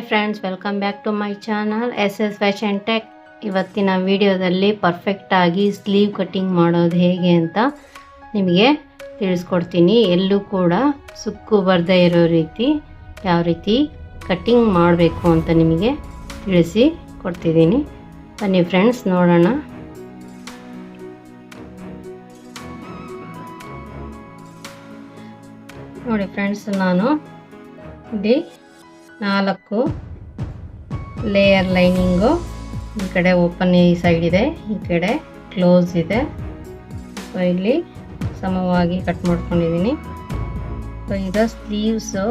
Hi friends welcome back to my channel S S fashion tech ಇವತ್ತಿನ ವಿಡಿಯೋದಲ್ಲಿ ಪರ್ಫೆಕ್ಟಾಗಿ sleeve cutting ಮಾಡೋದು ಹೇಗೆ ಅಂತ ನಿಮಗೆ ತಿಳಿಸ್ಕೊಡ್ತೀನಿ. ಎಲ್ಲೂ ಕೂಡ ಸುಕ್ಕು ಬರದೇ ಇರೋ ರೀತಿ ಯಾವ ರೀತಿ ಕಟ್ಟಿಂಗ್ ಮಾಡಬೇಕು ಅಂತ ನಿಮಗೆ ತಿಳಿಸಿ ಕೊಡ್ತಿದ್ದೀನಿ. ಬನ್ನಿ ಫ್ರೆಂಡ್ಸ್ ನೋಡೋಣ. ನೋಡಿ ಫ್ರೆಂಡ್ಸ್ ನಾನು ಇಲ್ಲಿ ನಾಲ್ಕು ಲೇಯರ್ ಲೈನಿಂಗು ಈ ಕಡೆ ಓಪನ್ ಈ ಸೈಡ್ ಇದೆ, ಈ ಕಡೆ ಕ್ಲೋಸ್ ಇದೆ. ಸೊ ಇಲ್ಲಿ ಸಮವಾಗಿ ಕಟ್ ಮಾಡ್ಕೊಂಡಿದ್ದೀನಿ ಸೊ ಈಗ ಸ್ಲೀವ್ಸು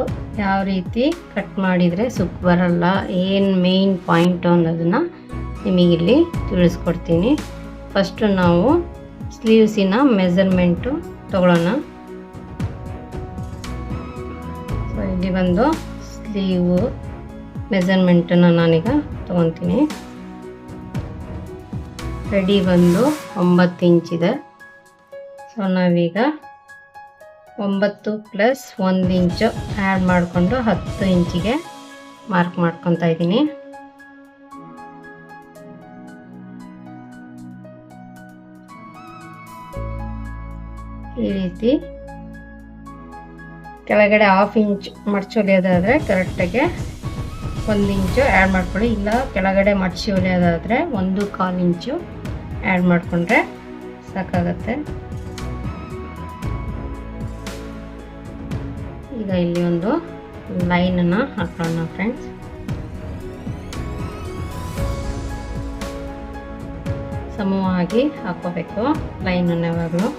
ಯಾವ ರೀತಿ ಕಟ್ ಮಾಡಿದರೆ ಸುಕ್ ಬರಲ್ಲ, ಏನು ಮೇಯ್ನ್ ಪಾಯಿಂಟು ಅನ್ನೋದನ್ನು ನಿಮಗಿಲ್ಲಿ ತಿಳಿಸ್ಕೊಡ್ತೀನಿ. ಫಸ್ಟು ನಾವು ಸ್ಲೀವ್ಸಿನ ಮೆಸರ್ಮೆಂಟು ತಗೊಳ್ಳೋಣ ಸೊ ಇಲ್ಲಿ ಬಂದು ಸ್ಲೀವು ಮೆಸರ್ಮೆಂಟನ್ನು ನಾನೀಗ ತೊಗೊತೀನಿ ರೆಡಿ ಬಂದು ಒಂಬತ್ತು ಇಂಚಿದೆ ಸೊ ನಾವೀಗ ಒಂಬತ್ತು ಪ್ಲಸ್ ಒಂದು ಇಂಚು ಆ್ಯಡ್ ಮಾಡಿಕೊಂಡು ಹತ್ತು ಇಂಚಿಗೆ ಮಾರ್ಕ್ ಮಾಡ್ಕೊತಾ ಇದ್ದೀನಿ. ಈ ರೀತಿ ಕೆಳಗಡೆ ಹಾಫ್ ಇಂಚ್ ಮಡ್ಚಿ ಹೊಲಿಯೋದಾದರೆ ಕರೆಕ್ಟಾಗಿ ಒಂದು ಇಂಚು ಆ್ಯಡ್ ಮಾಡ್ಕೊಳ್ಳಿ. ಇಲ್ಲ, ಕೆಳಗಡೆ ಮಡ್ಚಿ ಹೊಲಿಯೋದಾದರೆ ಒಂದು ಕಾಲು ಇಂಚು ಆ್ಯಡ್ ಮಾಡಿಕೊಂಡ್ರೆ ಸಾಕಾಗತ್ತೆ. ಈಗ ಇಲ್ಲಿ ಒಂದು ಲೈನನ್ನು ಹಾಕೋಣ ಫ್ರೆಂಡ್ಸ್ ಸಮವಾಗಿ ಹಾಕೋಬೇಕು ಲೈನನ್ನು ಯಾವಾಗಲೂ.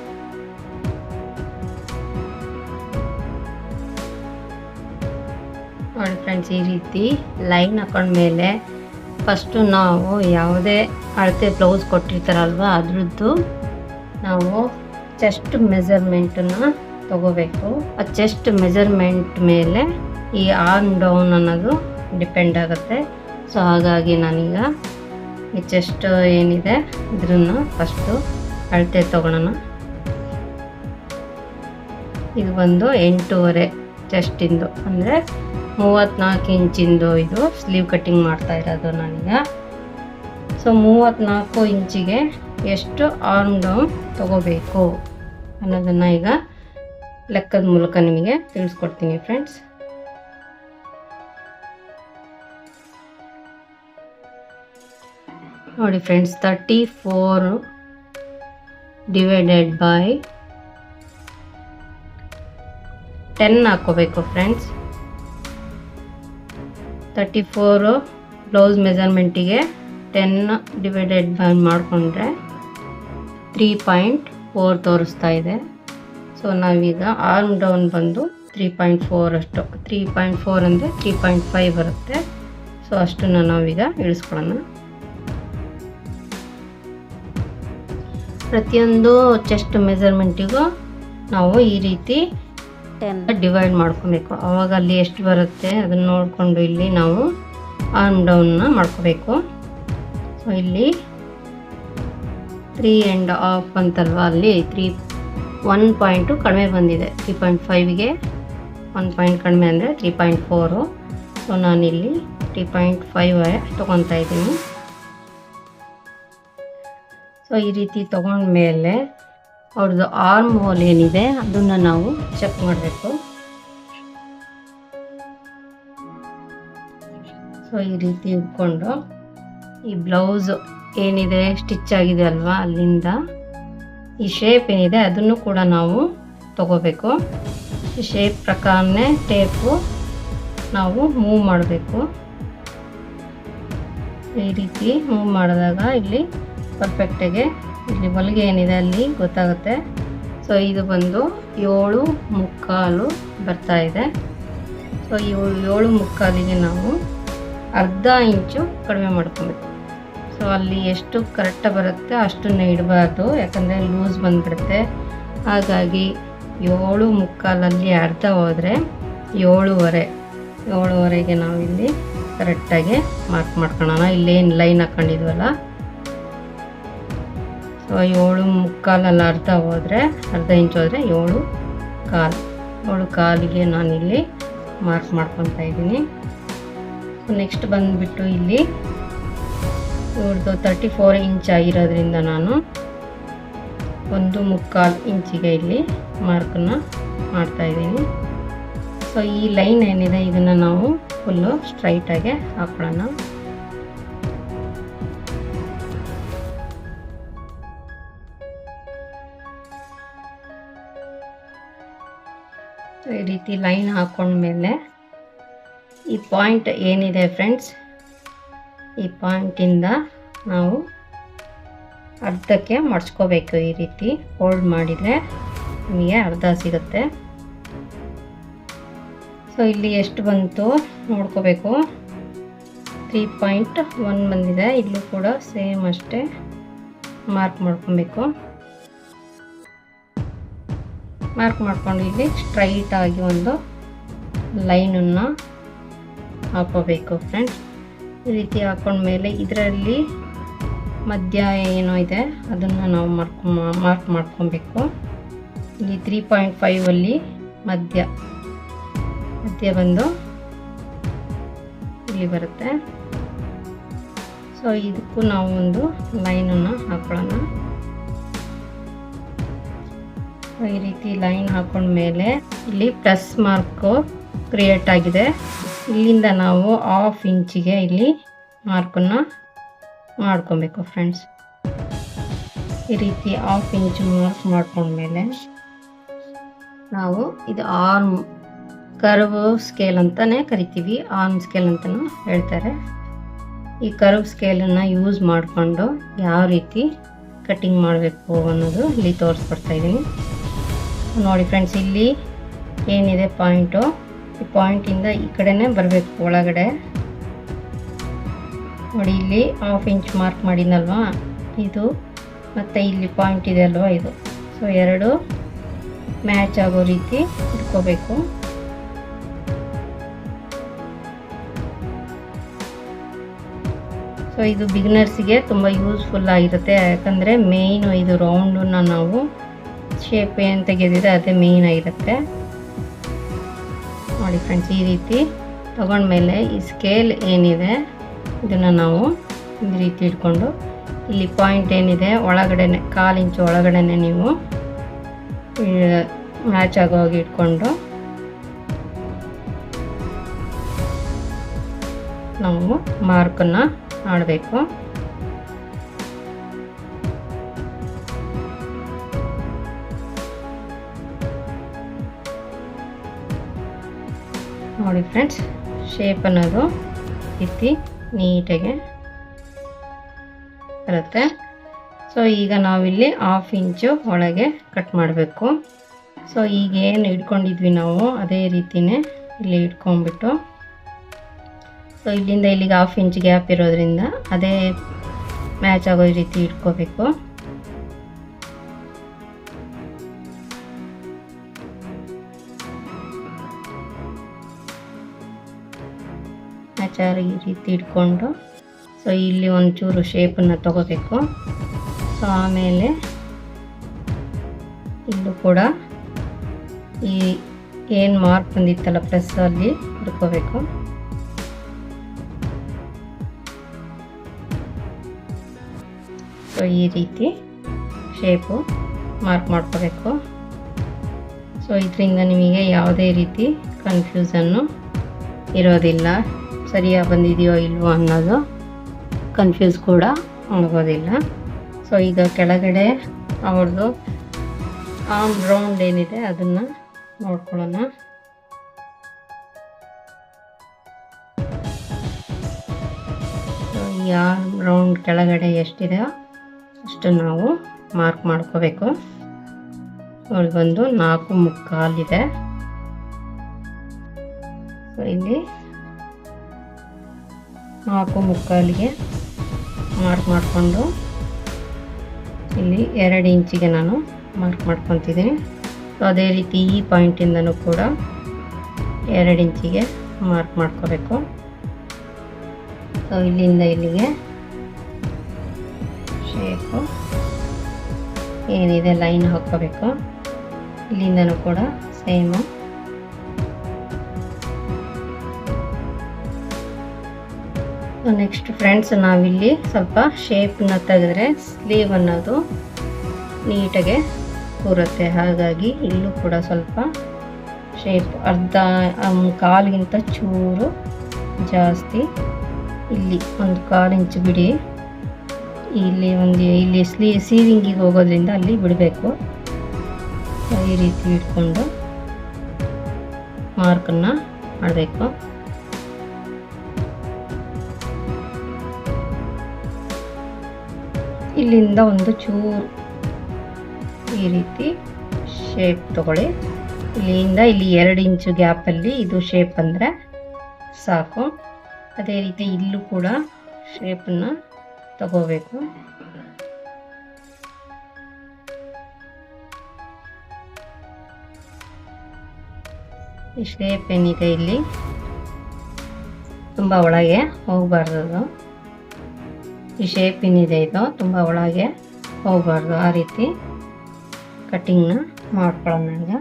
ಈ ರೀತಿ ಲೈನ್ ಹಾಕೊಂಡ್ಮೇಲೆ ಫಸ್ಟು ನಾವು ಯಾವುದೇ ಅಳತೆ ಬ್ಲೌಸ್ ಕೊಟ್ಟಿರ್ತಾರಲ್ವ, ಅದರದ್ದು ನಾವು ಚೆಸ್ಟ್ ಮೆಜರ್ಮೆಂಟನ್ನು ತಗೋಬೇಕು. ಆ ಚೆಸ್ಟ್ ಮೆಜರ್ಮೆಂಟ್ ಮೇಲೆ ಈ ಆರ್ಮ್ ಡೌನ್ ಅನ್ನೋದು ಡಿಪೆಂಡ್ ಆಗುತ್ತೆ. ಸೊ ಹಾಗಾಗಿ ನಾನೀಗ ಈ ಚೆಸ್ಟ್ ಏನಿದೆ ಇದನ್ನು ಫಸ್ಟು ಅಳತೆ ತಗೊಳ್ಳೋಣ ಇದು ಬಂದು ಎಂಟೂವರೆ ಚೆಸ್ಟಿಂದು ಅಂದರೆ ಮೂವತ್ತ್ನಾಲ್ಕು ಇಂಚಿಂದು ಇದು ಸ್ಲೀವ್ ಕಟ್ಟಿಂಗ್ ಮಾಡ್ತಾ ಇರೋದು ನಾನೀಗ. ಸೊ ಮೂವತ್ತ್ನಾಲ್ಕು ಇಂಚಿಗೆ ಎಷ್ಟು ಆರ್ಮ್ ಡೌನ್ ತಗೋಬೇಕು ಅನ್ನೋದನ್ನು ಈಗ ಲೆಕ್ಕದ ಮೂಲಕ ನಿಮಗೆ ತಿಳಿಸ್ಕೊಡ್ತೀನಿ ಫ್ರೆಂಡ್ಸ್ ನೋಡಿ friends thirty four divided by ten ಹಾಕೋಬೇಕು ಫ್ರೆಂಡ್ಸ್ ತರ್ಟಿ ಫೋರು ಬ್ಲೌಸ್ ಮೆಜರ್ಮೆಂಟಿಗೆ ಟೆನ್ ಡಿವೈಡೆಡ್ ಬೈ ಮಾಡಿಕೊಂಡ್ರೆ ತ್ರೀ ಪಾಯಿಂಟ್ ಫೋರ್ ತೋರಿಸ್ತಾ ಇದೆ. ಸೊ ನಾವೀಗ ಆರ್ಮ್ ಡೌನ್ ಬಂದು ತ್ರೀ ಪಾಯಿಂಟ್ ಫೋರ್ ಅಷ್ಟು ತ್ರೀ ಪಾಯಿಂಟ್ ಫೋರ್ ಅಂದರೆ ತ್ರೀ ಪಾಯಿಂಟ್ ಫೈವ್ ಬರುತ್ತೆ. ಸೊ ಅಷ್ಟನ್ನು ನಾವೀಗ ಇಳಿಸ್ಕೊಳ್ಳೋಣ. ಪ್ರತಿಯೊಂದು ಚೆಸ್ಟ್ ಮೆಜರ್ಮೆಂಟಿಗೂ ನಾವು ಈ ರೀತಿ ಟೆನ್ ಡಿವೈಡ್ ಮಾಡ್ಕೊಬೇಕು. ಅವಾಗ ಅಲ್ಲಿ ಎಷ್ಟು ಬರುತ್ತೆ ಅದನ್ನ ನೋಡಿಕೊಂಡು ಇಲ್ಲಿ ನಾವು ಆರ್ಮ್ ಡೌನ್ ಮಾಡ್ಕೋಬೇಕು. ಸೊ ಇಲ್ಲಿ ತ್ರೀ ಆ್ಯಂಡ್ ಆಫ್ ಅಂತಲ್ವ ಅಲ್ಲಿ? ತ್ರೀ ಒನ್ ಪಾಯಿಂಟು ಕಡಿಮೆ ಬಂದಿದೆ. ತ್ರೀ ಪಾಯಿಂಟ್ ಫೈವ್ಗೆ ಒನ್ ಪಾಯಿಂಟ್ ಕಡಿಮೆ ಅಂದರೆ ತ್ರೀ ಪಾಯಿಂಟ್ ಫೋರು ಸೊ ನಾನಿಲ್ಲಿ ತ್ರೀ ಪಾಯಿಂಟ್ ಫೈವ್ ತೊಗೊತಾ ಇದ್ದೀನಿ. ಸೊ ಈ ರೀತಿ ತೊಗೊಂಡ್ಮೇಲೆ ಅವ್ರದ್ದು ಆರ್ಮ್ ಹೋಲ್ ಏನಿದೆ, ಅದನ್ನು ನಾವು ಚೆಕ್ ಮಾಡಬೇಕು. ಸೊ ಈ ರೀತಿ ಇಟ್ಕೊಂಡು, ಈ ಬ್ಲೌಸ್ ಏನಿದೆ ಸ್ಟಿಚ್ ಆಗಿದೆ ಅಲ್ವಾ ಅಲ್ಲಿಂದ, ಈ ಶೇಪ್ ಏನಿದೆ ಅದನ್ನು ಕೂಡ ನಾವು ತಗೋಬೇಕು. ಈ ಶೇಪ್ ಪ್ರಕಾರನೇ ಟೇಪು ನಾವು ಮೂವ್ ಮಾಡಬೇಕು. ಈ ರೀತಿ ಮೂವ್ ಮಾಡಿದಾಗ ಇಲ್ಲಿ ಪರ್ಫೆಕ್ಟಾಗಿ ಇಲ್ಲಿ ಹೊಲಿಗೆ ಏನಿದೆ ಅಲ್ಲಿ ಗೊತ್ತಾಗುತ್ತೆ. ಸೊ ಇದು ಬಂದು ಏಳು ಮುಕ್ಕಾಲು ಬರ್ತಾ ಇದೆ. ಸೊ ಏಳು ಮುಕ್ಕಾಲಿಗೆ ನಾವು ಅರ್ಧ ಇಂಚು ಕಡಿಮೆ ಮಾಡ್ಕೊಬೇಕು. ಸೊ ಅಲ್ಲಿ ಎಷ್ಟು ಕರೆಕ್ಟಾಗಿ ಬರುತ್ತೆ ಅಷ್ಟನ್ನು ಇಡಬಾರ್ದು ಯಾಕಂದರೆ ಲೂಸ್ ಬಂದ್ಬಿಡುತ್ತೆ. ಹಾಗಾಗಿ ಏಳು ಮುಕ್ಕಾಲಲ್ಲಿ ಅರ್ಧ ಹೋದರೆ ಏಳುವರೆ. ಏಳುವರೆಗೆ ನಾವಿಲ್ಲಿ ಕರೆಕ್ಟಾಗಿ ಮಾರ್ಕ್ ಮಾಡ್ಕೊಳ್ಳೋಣ ಇಲ್ಲೇನು ಲೈನ್ ಹಾಕ್ಕೊಂಡಿದ್ವಲ್ಲ ಏಳು ಮುಕ್ಕಾಲಲ್ಲಿ ಅರ್ಧ ಹೋದರೆ, ಅರ್ಧ ಇಂಚು ಹೋದರೆ ಏಳು ಕಾಲು. ಏಳು ಕಾಲಿಗೆ ನಾನಿಲ್ಲಿ ಮಾರ್ಕ್ ಮಾಡ್ಕೊತಾ ಇದ್ದೀನಿ. ನೆಕ್ಸ್ಟ್ ಬಂದುಬಿಟ್ಟು ಇಲ್ಲಿ ಇವ್ರದ್ದು ತರ್ಟಿ ಫೋರ್ ಇಂಚ್ ಆಗಿರೋದ್ರಿಂದ ನಾನು ಒಂದು ಮುಕ್ಕಾಲು ಇಂಚಿಗೆ ಇಲ್ಲಿ ಮಾರ್ಕನ್ನ ಮಾಡ್ತಾಯಿದ್ದೀನಿ ಸೊ ಈ ಲೈನ್ ಏನಿದೆ, ಇದನ್ನು ನಾವು ಫುಲ್ಲು ಸ್ಟ್ರೈಟಾಗೆ ಹಾಕೊಳ್ಳೋಣ. ರೀತಿ ಲೈನ್ ಹಾಕೊಂಡ್ಮೇಲೆ ಈ ಪಾಯಿಂಟ್ ಏನಿದೆ ಫ್ರೆಂಡ್ಸ್? ಈ ಪಾಯಿಂಟಿಂದ ನಾವು ಅರ್ಧಕ್ಕೆ ಮಡ್ಚ್ಕೋಬೇಕು ಈ ರೀತಿ. ಹೋಲ್ಡ್ ಮಾಡಿದರೆ ನಿಮಗೆ ಅರ್ಧ ಸಿಗುತ್ತೆ. ಸೊ ಇಲ್ಲಿ ಎಷ್ಟು ಬಂತು ನೋಡ್ಕೋಬೇಕು. ತ್ರೀ ಪಾಯಿಂಟ್ ಒನ್ ಬಂದಿದೆ. ಇಲ್ಲೂ ಕೂಡ ಸೇಮ್ ಅಷ್ಟೇ ಮಾರ್ಕ್ ಮಾಡ್ಕೊಬೇಕು. ಮಾರ್ಕ್ ಮಾಡ್ಕೊಂಡು ಇಲ್ಲಿ ಸ್ಟ್ರೈಟ್ ಆಗಿ ಒಂದು ಲೈನನ್ನು ಹಾಕೋಬೇಕು ಫ್ರೆಂಡ್ಸ್ ಈ ರೀತಿ ಹಾಕೊಂಡ್ಮೇಲೆ ಇದರಲ್ಲಿ ಮಧ್ಯ ಏನೋ ಇದೆ, ಅದನ್ನು ನಾವು ಮಾರ್ಕ್ ಮಾರ್ಕ್ ಮಾಡ್ಕೊಬೇಕು. ಇಲ್ಲಿ ತ್ರೀ ಪಾಯಿಂಟ್ ಫೈವಲ್ಲಿ ಮಧ್ಯ ಮಧ್ಯ ಬಂದು ಇಲ್ಲಿ ಬರುತ್ತೆ. ಸೊ ಇದಕ್ಕೂ ನಾವು ಒಂದು ಲೈನನ್ನು ಹಾಕೊಳ್ಳೋಣ ಈ ರೀತಿ ಲೈನ್ ಹಾಕೊಂಡ್ಮೇಲೆ ಇಲ್ಲಿ ಪ್ಲಸ್ ಮಾರ್ಕು ಕ್ರಿಯೇಟ್ ಆಗಿದೆ. ಇಲ್ಲಿಂದ ನಾವು ಹಾಫ್ ಇಂಚಿಗೆ ಇಲ್ಲಿ ಮಾರ್ಕನ್ನು ಮಾಡ್ಕೊಬೇಕು ಫ್ರೆಂಡ್ಸ್ ಈ ರೀತಿ ಹಾಫ್ ಇಂಚ್ ಮಾರ್ಕ್ ಮಾಡ್ಕೊಂಡ್ಮೇಲೆ ನಾವು ಇದು ಆರ್ಮ್ ಕರ್ವ್ ಸ್ಕೇಲ್ ಅಂತಲೇ ಕರಿತೀವಿ. ಆರ್ಮ್ ಸ್ಕೇಲ್ ಅಂತಲೂ ಹೇಳ್ತಾರೆ. ಈ ಕರ್ವ್ ಸ್ಕೇಲನ್ನು ಯೂಸ್ ಮಾಡಿಕೊಂಡು ಯಾವ ರೀತಿ ಕಟ್ಟಿಂಗ್ ಮಾಡಬೇಕು ಅನ್ನೋದು ಇಲ್ಲಿ ತೋರಿಸ್ಕೊಡ್ತಾ ಇದ್ದೀನಿ ನೋಡಿ ಫ್ರೆಂಡ್ಸ್ ಇಲ್ಲಿ ಏನಿದೆ ಪಾಯಿಂಟು ಈ ಪಾಯಿಂಟಿಂದ ಈ ಕಡೆನೇ ಬರಬೇಕು ಒಳಗಡೆ. ನೋಡಿ ಇಲ್ಲಿ ಹಾಫ್ ಇಂಚ್ ಮಾರ್ಕ್ ಮಾಡಿನಲ್ವಾ ಇದು ಮತ್ತು ಇಲ್ಲಿ ಪಾಯಿಂಟ್ ಇದೆ ಅಲ್ವಾ ಇದು? ಸೊ ಎರಡು ಮ್ಯಾಚ್ ಆಗೋ ರೀತಿ ಇಟ್ಕೋಬೇಕು. ಸೊ ಇದು ಬಿಗ್ನರ್ಸಿಗೆ ತುಂಬ ಯೂಸ್ಫುಲ್ ಆಗಿರುತ್ತೆ. ಯಾಕಂದರೆ ಮೇಯ್ನು ಇದು ರೌಂಡನ್ನು ನಾವು ಶೇಪ್ ಏನು ತೆಗೆದಿದೆ ಅದೇ ಮೇನ್ ಆಗಿರುತ್ತೆ. ನೋಡಿ ಫ್ರೆಂಡ್ಸ್ ಈ ರೀತಿ ತೊಗೊಂಡ್ಮೇಲೆ ಈ ಸ್ಕೇಲ್ ಏನಿದೆ, ಇದನ್ನು ನಾವು ಈ ರೀತಿ ಇಟ್ಕೊಂಡು ಇಲ್ಲಿ ಪಾಯಿಂಟ್ ಏನಿದೆ, ಒಳಗಡೆನೆ ಕಾಲು ಇಂಚು ಒಳಗಡೆನೆ ನೀವು ಮ್ಯಾಚ್ ಆಗೋ ಹಾಗೆ ಇಟ್ಕೊಂಡು ನಾವು ಮಾರ್ಕನ್ನು ಮಾಡಬೇಕು. ನೋಡಿ ಫ್ರೆಂಡ್ಸ್ ಶೇಪ್ ಅನ್ನೋದು ಇತ್ತಿ ನೀಟಾಗಿ ಬರುತ್ತೆ. ಸೊ ಈಗ ನಾವಿಲ್ಲಿ ಹಾಫ್ ಇಂಚು ಒಳಗೆ ಕಟ್ ಮಾಡಬೇಕು. ಸೊ ಈಗ ಏನು ಇಟ್ಕೊಂಡಿದ್ವಿ ನಾವು, ಅದೇ ರೀತಿನೇ ಇಲ್ಲಿ ಇಟ್ಕೊಂಡ್ಬಿಟ್ಟು. ಸೊ ಇಲ್ಲಿಂದ ಇಲ್ಲಿಗೆ ಹಾಫ್ ಇಂಚ್ ಗ್ಯಾಪ್ ಇರೋದ್ರಿಂದ ಅದೇ ಮ್ಯಾಚ್ ಆಗೋ ರೀತಿ ಇಟ್ಕೋಬೇಕು. ಈ ರೀತಿ ಇಟ್ಕೊಂಡು ಸೊ ಇಲ್ಲಿ ಒಂಚೂರು ಶೇಪನ್ನು ತಗೋಬೇಕು. ಸೊ ಆಮೇಲೆ ಇಲ್ಲೂ ಕೂಡ ಈ ಏನು ಮಾರ್ಕ್ ಬಂದಿತ್ತಲ್ಲ ಪ್ಲಸ್ ಅಲ್ಲಿ ಹಿಡ್ಕೋಬೇಕು. ಸೊ ಈ ರೀತಿ ಶೇಪು ಮಾರ್ಕ್ ಮಾಡ್ಕೋಬೇಕು. ಸೊ ಇದರಿಂದ ನಿಮಗೆ ಯಾವುದೇ ರೀತಿ ಕನ್ಫ್ಯೂಸನ್ನು ಇರೋದಿಲ್ಲ. ಸರಿಯಾಗಿ ಬಂದಿದೆಯೋ ಇಲ್ವೋ ಅನ್ನೋದು ಕನ್ಫ್ಯೂಸ್ ಕೂಡ ಆಗೋದಿಲ್ಲ. ಸೊ ಈಗ ಕೆಳಗಡೆ ಅವ್ರದ್ದು ಆಮ್ ರೌಂಡ್ ಏನಿದೆ ಅದನ್ನು ನೋಡ್ಕೊಳ್ಳೋಣ. ಯಾವ ರೌಂಡ್ ಕೆಳಗಡೆ ಎಷ್ಟಿದೆ ಅಷ್ಟು ನಾವು ಮಾರ್ಕ್ ಮಾಡ್ಕೋಬೇಕು. ಅವ್ರಿಗೆ ಬಂದು ನಾಲ್ಕು ಮುಕ್ಕಾಲಿದೆ. ಸೊ ಇಲ್ಲಿ ನಾಲ್ಕು ಮುಕ್ಕಾಲಿಗೆ ಮಾರ್ಕ್ ಮಾಡಿಕೊಂಡು ಇಲ್ಲಿ ಎರಡು ಇಂಚಿಗೆ ನಾನು ಮಾರ್ಕ್ ಮಾಡ್ಕೊತಿದ್ದೀನಿ. ಸೊ ಅದೇ ರೀತಿ ಈ ಪಾಯಿಂಟಿಂದನೂ ಕೂಡ ಎರಡು ಇಂಚಿಗೆ ಮಾರ್ಕ್ ಮಾಡ್ಕೋಬೇಕು. ಸೊ ಇಲ್ಲಿಂದ ಇಲ್ಲಿಗೆ ಶೇಪು ಏನಿದೆ, ಲೈನ್ ಹಾಕ್ಕೋಬೇಕು. ಇಲ್ಲಿಂದನೂ ಕೂಡ ಸೇಮು ನೆಕ್ಸ್ಟ್ ಫ್ರೆಂಡ್ಸ್ ನಾವಿಲ್ಲಿ ಸ್ವಲ್ಪ ಶೇಪ್ನ ತೆಗೆದ್ರೆ ಸ್ಲೀವ್ ಅನ್ನೋದು ನೀಟಾಗೆ ಕೂರುತ್ತೆ. ಹಾಗಾಗಿ ಇಲ್ಲೂ ಕೂಡ ಸ್ವಲ್ಪ ಶೇಪ್ ಅರ್ಧ ಕಾಲಿಗಿಂತ ಚೂರು ಜಾಸ್ತಿ. ಇಲ್ಲಿ ಒಂದು ಕಾಲು ಇಂಚು ಬಿಡಿ. ಇಲ್ಲಿ ಒಂದು, ಇಲ್ಲಿ ಸ್ಲೀ ಸೀವಿಂಗಿಗೆ ಹೋಗೋದ್ರಿಂದ ಅಲ್ಲಿ ಬಿಡಬೇಕು. ಈ ರೀತಿ ಇಟ್ಕೊಂಡು ಮಾರ್ಕನ್ನು ಮಾಡಬೇಕು. ಇಲ್ಲಿಂದ ಒಂದು ಚೂರು ಈ ರೀತಿ ಶೇಪ್ ತಗೊಳ್ಳಿ. ಇಲ್ಲಿಂದ ಇಲ್ಲಿ ಎರಡು ಇಂಚು ಗ್ಯಾಪಲ್ಲಿ ಇದು ಶೇಪ್ ಅಂದರೆ ಸಾಕು. ಅದೇ ರೀತಿ ಇಲ್ಲೂ ಕೂಡ ಶೇಪನ್ನು ತಗೋಬೇಕು. ಈ ಶೇಪ್ ಏನಿದೆ ಇಲ್ಲಿ? ತುಂಬ ಒಳಗೆ ಹೋಗಬಾರ್ದು ಈ ಶೇಪ್ ಏನಿದೆ ಇದು. ತುಂಬ ಒಳಗೆ ಹೋಗಬಾರ್ದು ಆ ರೀತಿ. ಕಟ್ಟಿಂಗ್ನ ಮಾಡ್ಕೊಳ್ಳೋಣ ಈಗ.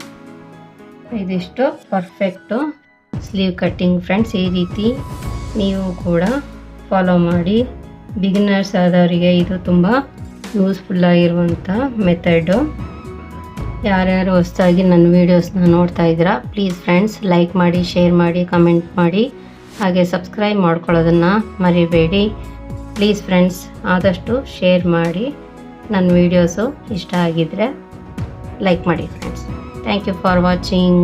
ಇದಿಷ್ಟು ಪರ್ಫೆಕ್ಟು ಸ್ಲೀವ್ ಕಟ್ಟಿಂಗ್ ಫ್ರೆಂಡ್ಸ್ ಈ ರೀತಿ ನೀವು ಕೂಡ ಫಾಲೋ ಮಾಡಿ. ಬಿಗಿನರ್ಸ್ ಆದವರಿಗೆ ಇದು ತುಂಬ ಯೂಸ್ಫುಲ್ ಆಗಿರುವಂಥ ಮೆಥಡು ಯಾರ್ಯಾರು ಹೊಸದಾಗಿ ನನ್ನ ವೀಡಿಯೋಸ್ನ ನೋಡ್ತಾ ಇದ್ದೀರಾ ಪ್ಲೀಸ್ ಫ್ರೆಂಡ್ಸ್ ಲೈಕ್ ಮಾಡಿ ಶೇರ್ ಮಾಡಿ ಕಮೆಂಟ್ ಮಾಡಿ. ಹಾಗೆ ಸಬ್ಸ್ಕ್ರೈಬ್ ಮಾಡ್ಕೊಳ್ಳೋದನ್ನು ಮರಿಬೇಡಿ. ಪ್ಲೀಸ್ ಫ್ರೆಂಡ್ಸ್ ಆದಷ್ಟು ಶೇರ್ ಮಾಡಿ. ನನ್ನ ವೀಡಿಯೋಸು ಇಷ್ಟ ಆಗಿದ್ದರೆ ಲೈಕ್ ಮಾಡಿ friends thank you for watching